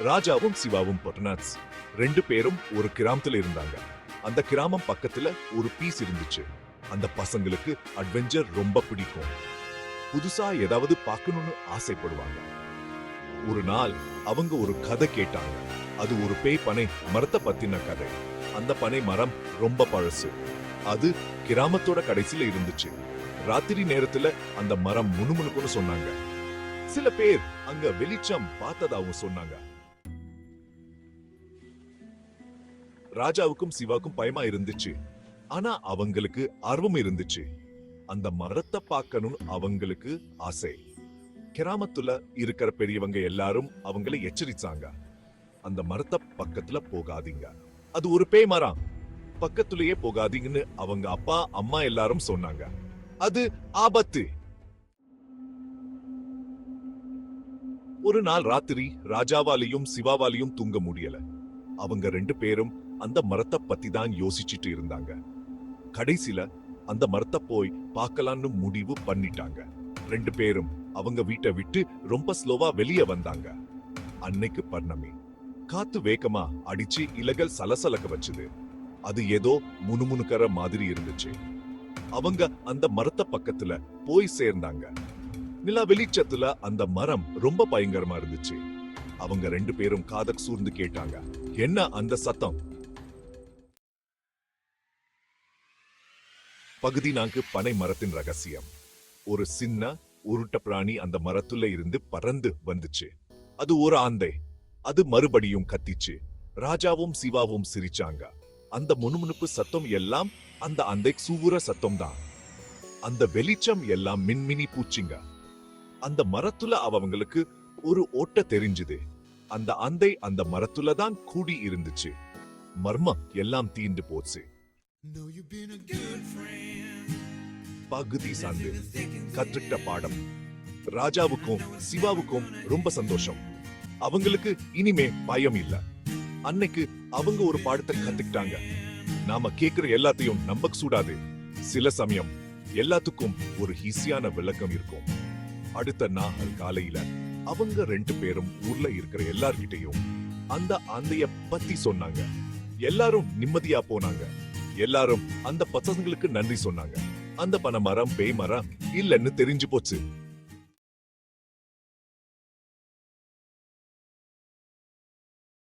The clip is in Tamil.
ராஜாவும் சிவாவும் பொட்டனாட்ஸ் ரெண்டு பேரும் ஒரு கிராமத்துல இருந்தாங்க. அந்த கிராமம் பக்கத்துல ஒரு பீஸ் இருந்துச்சு. அந்த பசங்களுக்கு அட்வென்ச்சர் ரொம்ப பிடிக்கும். புதுசா ஏதாவது பார்க்கணும்னு ஆசைப்படுவாங்க. ஒரு நாள் அவங்க ஒரு கதை கேட்டாங்க. அது ஒரு பேய் பனை மரத்தை பத்தின கதை. அந்த பனை மரம் ரொம்ப பழசு. அது கிராமத்தோட கடைசியில இருந்துச்சு. ராத்திரி நேரத்துல அந்த மரம் முணுமுணுக்குன்னு சொன்னாங்க. சில பேர் அங்க வெளிச்சம் பார்த்ததாவும் சொன்னாங்க. ராஜாவுக்கும் சிவாவுக்கும் பயமா இருந்துச்சு. ஆனா அவங்களுக்கு ஆர்வம் இருந்துச்சு. அந்த மரத்தை பார்க்கணும்னு அவங்களுக்கு ஆசை. கிராமத்துல இருக்கிற பெரியவங்க எல்லாரும் அவங்களை எச்சரிச்சாங்க. அந்த மரத்தை பக்கத்துல போகாதீங்க. அது ஒரு பேய் மரம். பக்கத்துலயே போகாதீங்கன்னு அவங்க அப்பா அம்மா எல்லாரும் சொன்னாங்க. அது ஆபத்து. ஒரு நாள் ராத்திரி ராஜாவாலையும் சிவாவாலையும் தூங்க முடியல. அவங்க ரெண்டு பேரும் அந்த மரத்தை பத்தி தான் யோசிச்சுட்டு இருந்தாங்க. கடைசில அந்த மரத்தை போய் பார்க்கலான்னு முடிவு பண்ணிட்டாங்க. ரெண்டு பேரும் அவங்க வீட்டை விட்டு ரொம்ப ஸ்லோவா வெளியே வந்தாங்க. அன்னைக்கு பர்ணமி. காத்து வேகமா அடிச்சு இலகல் சலசலக்க வச்சுது. அது ஏதோ முணுமுணுக்கிற மாதிரி இருந்துச்சு. அவங்க அந்த மரத்த பக்கத்துல போய் சேர்ந்தாங்க. நிலா வெளிச்சத்துல அந்த மரம் ரொம்ப பயங்கரமா இருந்துச்சு. அவங்க ரெண்டு பேரும் காதக் சூர்ந்து கேட்டாங்க. என்ன அந்த சத்தம்? பகுதி நான்கு பனை மரத்தின் ரகசியம். ஒரு சின்ன உருட்ட பிராணி அந்த மரத்துல இருந்து பறந்து வந்துச்சு. அது ஒரு ஆந்தை. அது மறுபடியும் கத்திச்சு. ராஜாவும் சிவாவும் சிரிச்சாங்க. அந்த முணுமுணுப்பு சத்தம் எல்லாம் அந்த அந்தை சூவுற சத்தம் தான் அந்த வெளிச்சம் எல்லாம் மின்மினி பூச்சிங்க. அந்த மரத்துல அவங்களுக்கு ஒரு ஓட்ட தெரிஞ்சுது. அந்த அந்தை அந்த மரத்துல தான் கூடி இருந்துச்சு. மர்மம் எல்லாம் தீண்டு போச்சு. பகுதி சார்ந்து கற்றுக்கிட்ட பாடம். ராஜாவுக்கும் சிவாவுக்கும் ரொம்ப சந்தோஷம். அவங்களுக்கு இனிமே பயம் இல்ல. அன்னைக்கு அவங்க ஒரு பாடத்தை கத்துக்கிட்டாங்க. நாம கேக்குற எல்லாத்தையும் நம்ப சூடாது சில சமயம் எல்லாத்துக்கும் ஒரு ஈஸியான விளக்கம் இருக்கும். அடுத்த நாள் காலையில அவங்க ரெண்டு பேரும் ஊர்ல இருக்கிற எல்லார்கிட்டையும் அந்த ஆந்தைய பத்தி சொன்னாங்க. எல்லாரும் நிம்மதியா போனாங்க. எல்லாரும் அந்த பசங்களுக்கு நன்றி சொன்னாங்க. அந்த பனை மரம் பேய் மரம் இல்லைன்னு தெரிஞ்சு போச்சு.